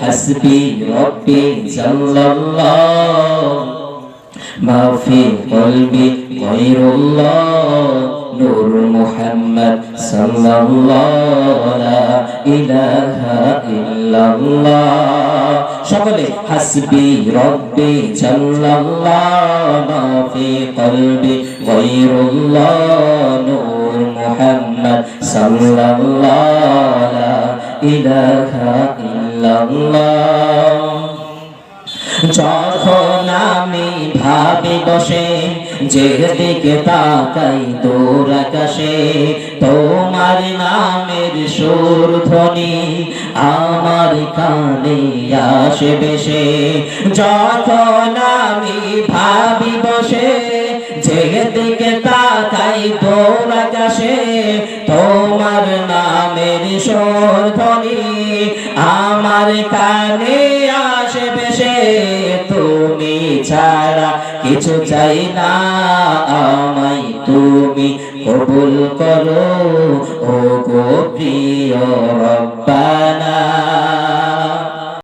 হাসবি রব্বি জাল্লাল্লাহ। মা ফি কলবি গায়রুল্লাহ নূর মুহাম্মদ সাল্লাল্লাহু লা ইলাহা ইল্লাল্লাহ সকলে হাসবি রব্বি জাল্লাল্লাহ মা কলবি গায়রুল্লাহ নূর মুহাম্মদ সাল্লাল্লাহু লা ইলাহা যখন আমি ভাবি বসে, যেদিকে তাকাই দূর আকাশে, তোমার নামের সুর ধ্বনি আমার কানে আসে বেশে যখন আমি ভাবি বসে, যেদিকে তাকাই দূর আকাশে, তোমার নামের সুর ধ্বনি আমার কানে আসে বেশে তুমি ছাড়া কিছু চাই না আমায় তুমি কবুল করো। ও গো প্রিয় রব্বানা